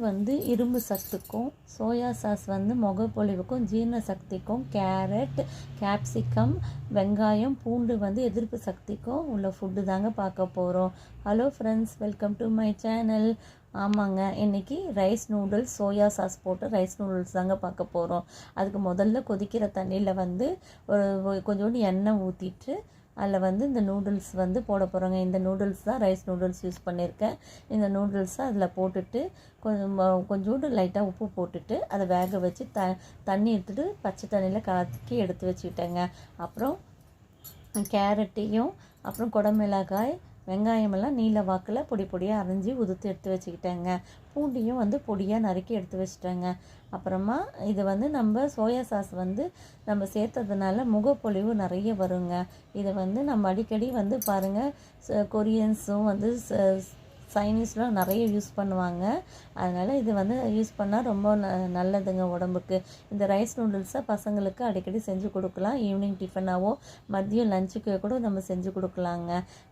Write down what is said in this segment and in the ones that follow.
வந்து இரும்பு சத்துக்கும் soya sauce வந்து முகப்பொழிவுக்கும் ஜீரண சக்திக்கும் கேரட் கேப்சிகம் வெங்காயம் பூண்டு வந்து எதிர்ப்பு சக்திக்கும் உள்ள ஃபுட்டு தாங்க பார்க்க போகிறோம் hello friends welcome to my channel ஆமாங்க இன்றைக்கி ரைஸ் நூடுல்ஸ் சோயா சாஸ் போட்டு ரைஸ் நூடுல்ஸ் தாங்க பார்க்க போகிறோம் அதுக்கு முதல்ல கொதிக்கிற தண்ணியில் வந்து ஒரு கொஞ்சோண்டு எண்ணெய் ஊற்றிட்டு அதில் வந்து இந்த நூடுல்ஸ் வந்து போட போகிறோங்க இந்த நூடுல்ஸ் தான் ரைஸ் நூடுல்ஸ் யூஸ் பண்ணியிருக்கேன் இந்த நூடுல்ஸை அதில் போட்டுட்டு கொஞ்சம் கொஞ்சோண்டு லைட்டாக உப்பு போட்டுட்டு அதை வேக வச்சு த தண்ணி எடுத்துட்டு பச்சை தண்ணியில் கலக்கி எடுத்து வச்சுக்கிட்டேங்க. அப்புறம் கேரட்டையும் அப்புறம் குடமிளகாய் வெங்காயமெல்லாம் நீல வாக்கில் பொடி பொடியாக அரைஞ்சி உதுத்து எடுத்து வச்சுக்கிட்டேங்க. பூண்டியும் வந்து பொடியாக நறுக்கி எடுத்து வச்சுட்டேங்க. அப்புறமா இது வந்து நம்ம சோயா சாஸ் வந்து நம்ம சேர்த்ததுனால முகப்பொழிவு நிறைய வருங்க. இதை வந்து நம்ம அடிக்கடி வந்து பாருங்கள் கொரியன்ஸும் வந்து சைனீஸ்லாம் நிறைய யூஸ் பண்ணுவாங்க. அதனால் இது வந்து யூஸ் பண்ணால் ரொம்ப ந நல்லதுங்க உடம்புக்கு. இந்த ரைஸ் நூடுல்ஸை பசங்களுக்கு அடிக்கடி செஞ்சு கொடுக்கலாம். ஈவினிங் டிஃபனாவோ மதியம் லஞ்சுக்கு கூட நம்ம செஞ்சு கொடுக்கலாங்க.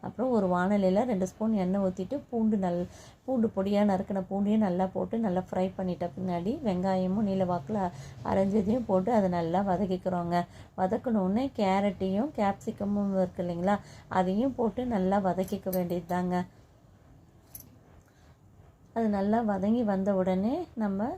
அப்புறம் ஒரு வானலியில் ரெண்டு ஸ்பூன் எண்ணெய் ஊற்றிட்டு பூண்டு நல் பூண்டு பொடியாக நறுக்கின பூண்டையும் நல்லா போட்டு நல்லா ஃப்ரை பண்ணிட்ட பின்னாடி வெங்காயமும் நீல வாக்கில் அரைஞ்சதையும் போட்டு அதை நல்லா வதக்கிக்கிறோங்க. வதக்கணுன்னே கேரட்டையும் கேப்சிகமும் இருக்கு இல்லைங்களா? அதையும் போட்டு நல்லா வதக்கிக்க வேண்டியது தாங்க அது நல்லா வதங்கி வந்த உடனே நம்ம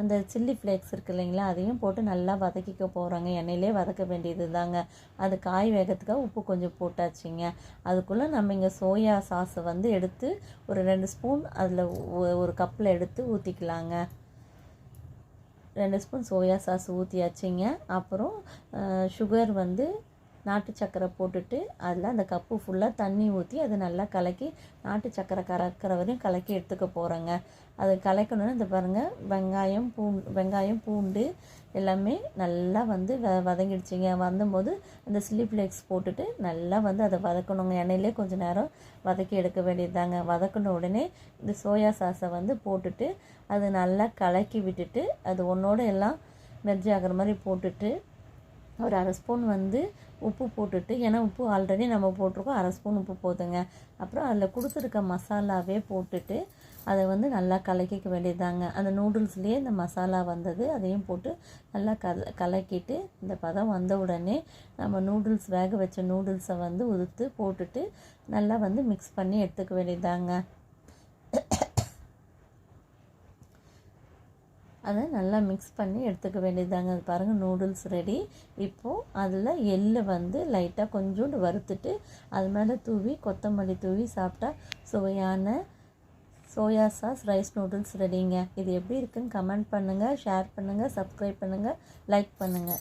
அந்த சில்லி ஃப்ளேக்ஸ் இருக்குது இல்லைங்களா அதையும் போட்டு நல்லா வதக்கிக்க போகிறோங்க எண்ணெயிலே வதக்க வேண்டியது தாங்க. அது காய் வேகத்துக்காக உப்பு கொஞ்சம் போட்டாச்சுங்க. அதுக்குள்ளே நம்ம இங்கே சோயா சாஸை வந்து எடுத்து ஒரு ரெண்டு ஸ்பூன் அதில் ஒரு கப்பில் எடுத்து ஊற்றிக்கலாங்க ரெண்டு ஸ்பூன் சோயா சாஸ் ஊற்றியாச்சுங்க அப்புறம் சுகர் வந்து நாட்டு சக்கரை போட்டுட்டு அதில் அந்த கப்பு ஃபுல்லாக தண்ணி ஊற்றி அதை நல்லா கலக்கி நாட்டு சக்கரை கறக்கிற வரையும் கலக்கி எடுத்துக்க போகிறேங்க அது கலக்கணும்னு இந்த பாருங்கள் வெங்காயம் பூண்டு வெங்காயம் பூண்டு எல்லாமே நல்லா வந்து வ வதங்கிடுச்சிங்க. வந்தபோது அந்த ஸ்லீப் ஃப்ளேக்ஸ் போட்டுட்டு நல்லா வந்து அதை வதக்கணுங்க. எண்ணெயிலே கொஞ்சம் நேரம் வதக்கி எடுக்க வேண்டியதுதாங்க. வதக்கின உடனே இந்த சோயா சாஸை வந்து போட்டுட்டு அது நல்லா கலக்கி விட்டுட்டு அது ஒன்றோட எல்லாம் மெர்ஜி ஆகிற மாதிரி போட்டுட்டு ஒரு அரை ஸ்பூன் வந்து உப்பு போட்டுட்டு ஏன்னா உப்பு ஆல்ரெடி நம்ம போட்டிருக்கோம். அரை ஸ்பூன் உப்பு போதுங்க. அப்புறம் அதில் கொடுத்துருக்க மசாலாவே போட்டுட்டு அதை வந்து நல்லா கலக்கிக்க வேண்டியதாங்க அந்த நூடுல்ஸ்லேயே இந்த மசாலா வந்தது அதையும் போட்டு நல்லா கல கலக்கிட்டு இந்த பதம் வந்த உடனே நம்ம நூடுல்ஸ் வேக வச்ச நூடுல்ஸை வந்து உதுத்து போட்டுட்டு நல்லா வந்து மிக்ஸ் பண்ணி எடுத்துக்க வேண்டியதாங்க அதை நல்லா மிக்ஸ் பண்ணி எடுத்துக்க வேண்டியதாங்க பாருங்கள் நூடுல்ஸ் ரெடி இப்போது அதில் எள்ளை வந்து லைட்டாக கொஞ்சோண்டு வறுத்துட்டு அது மேலே தூவி கொத்தமல்லி தூவி சாப்பிட்டா சுவையான சோயா சாஸ் ரைஸ் நூடுல்ஸ் ரெடிங்க இது எப்படி இருக்குன்னு கமெண்ட் பண்ணுங்கள் ஷேர் பண்ணுங்கள் சப்ஸ்கிரைப் பண்ணுங்கள் லைக் பண்ணுங்கள்